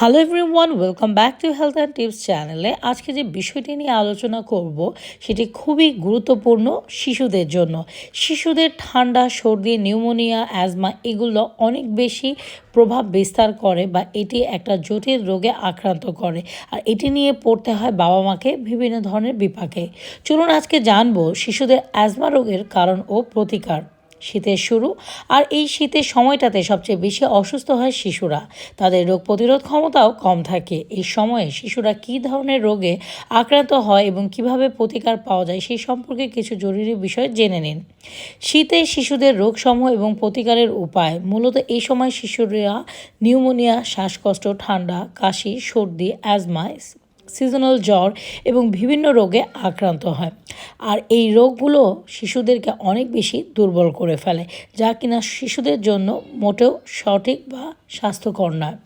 Hello everyone welcome back to health and tips চ্যানেলে আজকে যে বিষয়টি নিয়ে আলোচনা করব, সেটি খুবই গুরুত্বপূর্ণ শিশুদের জন্য। শিশুদের ঠান্ডা, সর্দি, নিউমোনিয়া, অ্যাজমা এগুলো অনেক বেশি প্রভাব বিস্তার করে বা এটি একটা জটিল রোগে আক্রান্ত করে। আর এটি নিয়ে পড়তে হয় বাবা মাকে বিভিন্ন ধরনের বিপাকে। চলুন আজকে জানব শিশুদের অ্যাজমা রোগের কারণ ও প্রতিকার। শীতের শুরু। আর এই শীতের সময়টাতে সবচেয়ে বেশি অসুস্থ হয় শিশুরা। তাদের রোগ প্রতিরোধ ক্ষমতাও কম থাকে। এই সময়ে শিশুরা কী ধরনের রোগে আক্রান্ত হয় এবং কীভাবে প্রতিকার পাওয়া যায় সেই সম্পর্কে কিছু জরুরি বিষয় জেনে নিন। শীতে শিশুদের রোগসমূহ এবং প্রতিকারের উপায়। মূলত এই সময় শিশুরা নিউমোনিয়া, শ্বাসকষ্ট, ঠান্ডা, কাশি, সর্দি, অ্যাজমা সিজনাল জ্বর এবং বিভিন্ন রোগে আক্রান্ত হয়। আর এই রোগগুলো শিশুদেরকে অনেক বেশি দুর্বল করে ফেলে, যা কিনা শিশুদের জন্য মোটেও সঠিক বা স্বাস্থ্যকর নয়।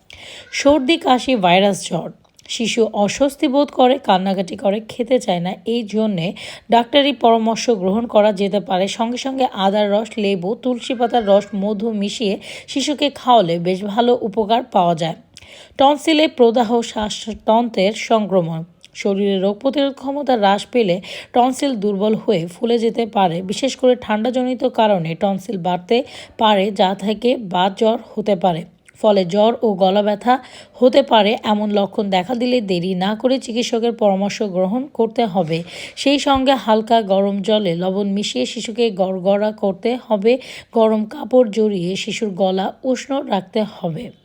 সর্দি, কাশি, ভাইরাস জ্বর। শিশু অস্বস্তি বোধ করে, কান্নাকাটি করে, খেতে চায় না। এই জন্যে ডাক্তারি পরামর্শ গ্রহণ করা যেতে পারে। সঙ্গে সঙ্গে আদার রস, লেবু, তুলসী পাতার রস, মধু মিশিয়ে শিশুকে খাওয়ালে বেশ ভালো উপকার পাওয়া যায়। টনসিলে প্রদাহ শ্বাসতন্ত্রের সংক্রমণ। শরীরে রোগ প্রতিরোধ ক্ষমতা হ্রাস পেলে টনসিল দুর্বল হয়ে ফুলে যেতে পারে। বিশেষ করে ঠান্ডাজনিত কারণে টনসিল বাড়তে পারে যা থেকে বা জ্বর হতে পারে। ফলে জ্বর ও গলা ব্যথা হতে পারে এমন লক্ষণ দেখা দিলে দেরি না করে চিকিৎসকের পরামর্শ গ্রহণ করতে হবে। সেই সঙ্গে হালকা গরম জলে লবণ মিশিয়ে শিশুকে গড়গড়া করতে হবে। গরম কাপড় জড়িয়ে শিশুর গলা উষ্ণ রাখতে হবে।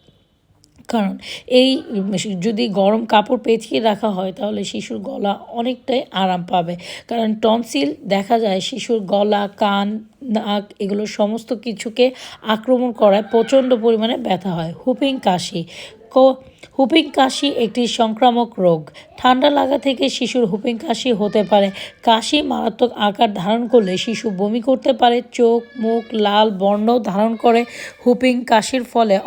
কারণ এই, যদি গরম কাপড় পেঁচিয়ে রাখা হয়, তাহলে শিশুর গলা অনেকটাই আরাম পাবে। কারণ টনসিল দেখা যায় শিশুর গলা, কান, নাক এগুলো সমস্ত কিছুকে আক্রমণ করায়, প্রচণ্ড পরিমাণে ব্যথা হয়। হুপিং কাশি। হুপিং কাশি একটি সংক্রামক রোগ। ঠান্ডা লাগা থেকে শিশুর হুপিং কাশি হতে পারে। কাশি মারাত্মক আকার ধারণ করলে শিশু বমি করতে পারে, চোখ, মুখ, লাল বর্ণ ধারণ করে। হুপিং কাশির ফলে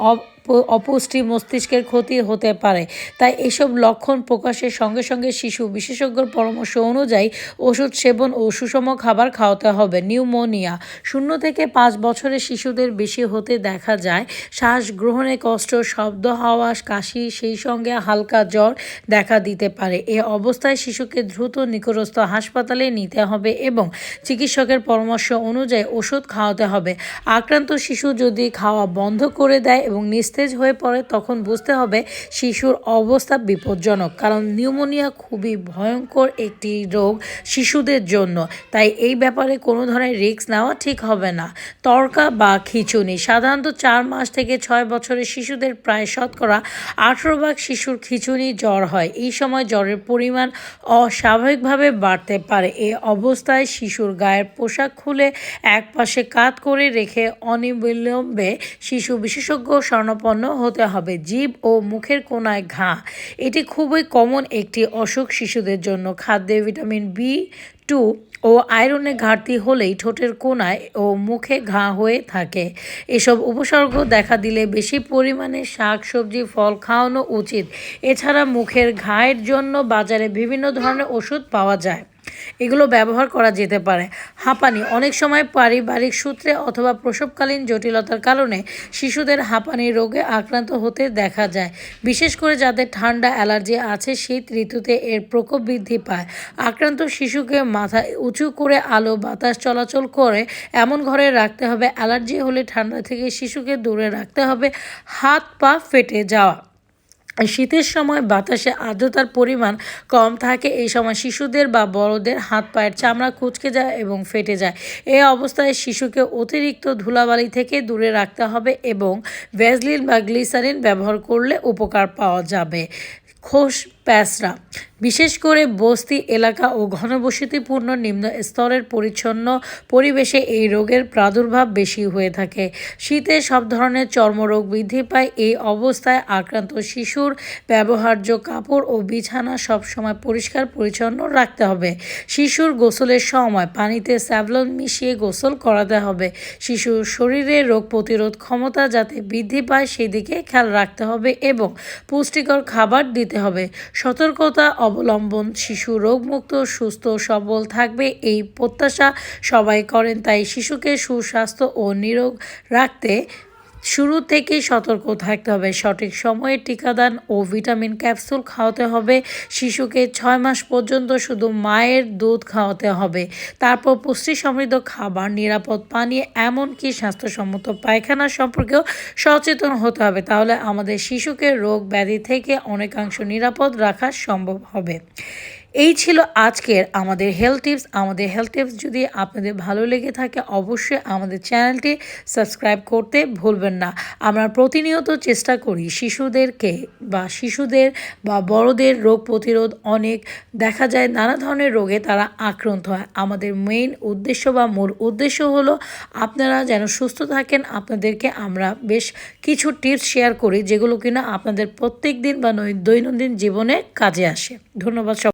অপুষ্টি মস্তিষ্কের ক্ষতি হতে পারে। তাই এসব লক্ষণ প্রকাশের সঙ্গে সঙ্গে শিশু বিশেষজ্ঞর পরামর্শ অনুযায়ী ওষুধ সেবন ও সুষম খাবার খাওয়াতে হবে। নিউমোনিয়া। শূন্য থেকে পাঁচ বছরের শিশুদের বেশি হতে দেখা যায়। শ্বাস গ্রহণে কষ্ট, শব্দ হাওয়া, কাশি, সেই সঙ্গে হালকা জ্বর দেখা দিতে পারে। এ অবস্থায় শিশুকে দ্রুত নিকটস্থ হাসপাতালে নিতে হবে এবং চিকিৎসকের পরামর্শ অনুযায়ী ওষুধ খাওয়াতে হবে। আক্রান্ত শিশু যদি খাওয়া বন্ধ করে দেয় এবং নিস্তে নিস্তেজ হয়ে পড়ে, তখন বুঝতে হবে শিশুর অবস্থা বিপজ্জনক, কারণ নিউমোনিয়া খুবই ভয়ঙ্কর একটি রোগ শিশুদের জন্য। তাই এই ব্যাপারে কোনো ধরনের রিস্ক নেওয়া ঠিক হবে না। তর্কা বা খিচুনি সাধারণত চার মাস থেকে ছয় বছরের শিশুদের প্রায় শতকরা আঠেরো ভাগ শিশুর খিচুনি জ্বর হয়। এই সময় জ্বরের পরিমাণ অস্বাভাবিকভাবে বাড়তে পারে। এ অবস্থায় শিশুর গায়ের পোশাক খুলে এক পাশে কাত করে রেখে অনিবিলম্বে শিশু বিশেষজ্ঞ স্বর্ণপ সম্পন্ন হতে হবে। জীব ও মুখের কোনায় ঘা। এটি খুবই কমন একটি অসুখ শিশুদের জন্য। খাদ্যে ভিটামিন বি টু ও আয়রনের ঘাটতি হলেই ঠোঁটের কোনায় ও মুখে ঘা হয়ে থাকে। এসব উপসর্গ দেখা দিলে বেশি পরিমাণে শাক, সবজি, ফল খাওয়ানো উচিত। এছাড়া মুখের ঘায়ের জন্য বাজারে বিভিন্ন ধরনের ওষুধ পাওয়া যায়। এগুলো ব্যবহার করা যেতে পারে। হাঁপানি অনেক সময় পারিবারিক সূত্রে অথবা প্রসবকালীন জটিলতার কারণে শিশুদের হাঁপানি রোগে আক্রান্ত হতে দেখা যায়। বিশেষ করে যাদের ঠান্ডা অ্যালার্জি আছে, শীত ঋতুতে এর প্রকোপ বৃদ্ধি পায়। আক্রান্ত শিশুকে মাথা উঁচু করে আলো, বাতাস চলাচল করে এমন ঘরে রাখতে হবে। অ্যালার্জি হলে ঠান্ডা থেকে শিশুকে দূরে রাখতে হবে। হাত পা ফেটে যাওয়া। শীতের সময় বাতাসে আর্দ্রতার পরিমাণ কম থাকে, এই সময় শিশুদের বা বড়দের হাত পায়ের চামড়া কুচকে যায় এবং ফেটে যায়। এই অবস্থায় শিশুকে অতিরিক্ত ধুলাবালি থেকে দূরে রাখতে হবে এবং ভ্যাজলিন বা গ্লিসারিন ব্যবহার করলে উপকার পাওয়া যাবে। খোস প্যাসরা বিশেষ করে বস্তি এলাকা ও ঘনবসতিপূর্ণ নিম্ন স্তরের পরিচ্ছন্ন পরিবেশে এই রোগের প্রাদুর্ভাব বেশি হয়ে থাকে। শীতে সব ধরনের চর্মরোগ বৃদ্ধি পায়। এই অবস্থায় আক্রান্ত শিশুর ব্যবহার্য কাপড় ও বিছানা সবসময় পরিষ্কার, পরিচ্ছন্ন রাখতে হবে। শিশুর গোসলের সময় পানিতে স্যাভলন মিশিয়ে গোসল করাতে হবে। শিশুর শরীরে রোগ প্রতিরোধ ক্ষমতা যাতে বৃদ্ধি পায়, সেদিকে খেয়াল রাখতে হবে এবং পুষ্টিকর খাবার দিতে হবে। সতর্কতা অবলম্বন, শিশু রোগমুক্ত, সুস্থ, সবল থাকবে এই প্রত্যাশা সবাই করেন। তাই শিশুকে সুস্বাস্থ্য ও নিরোগ রাখতে শুরু থেকেই সতর্ক থাকতে হবে। সঠিক সময়ে টিকাদান ও ভিটামিন ক্যাপসুল খাওয়াতে হবে। শিশুকে ছয় মাস পর্যন্ত শুধু মায়ের দুধ খাওয়াতে হবে। তারপর পুষ্টি সমৃদ্ধ খাবার, নিরাপদ পানি, এমনকি স্বাস্থ্যসম্মত পায়খানা সম্পর্কেও সচেতন হতে হবে। তাহলে আমাদের শিশুকে রোগ ব্যাধি থেকে অনেকাংশ নিরাপদ রাখা সম্ভব হবে। এই ছিল আজকের আমাদের হেলথ টিপস আমাদের হেলথ টিপস যদি আপনাদের ভালো লেগে থাকে, অবশ্যই আমাদের চ্যানেলটি সাবস্ক্রাইব করতে ভুলবেন না। আমরা প্রতিনিয়ত চেষ্টা করি শিশুদেরকে বা শিশুদের বা বড়দের রোগ প্রতিরোধ অনেক। দেখা যায় নানা ধরনের রোগে তারা আক্রান্ত হয়। আমাদের মেইন উদ্দেশ্য বা মূল উদ্দেশ্য হলো, আপনারা যেন সুস্থ থাকেন। আপনাদেরকে আমরা বেশ কিছু টিপস শেয়ার করি, যেগুলো কিনা আপনাদের প্রত্যেক দিন বা দৈনন্দিন জীবনে কাজে আসে। ধন্যবাদ সব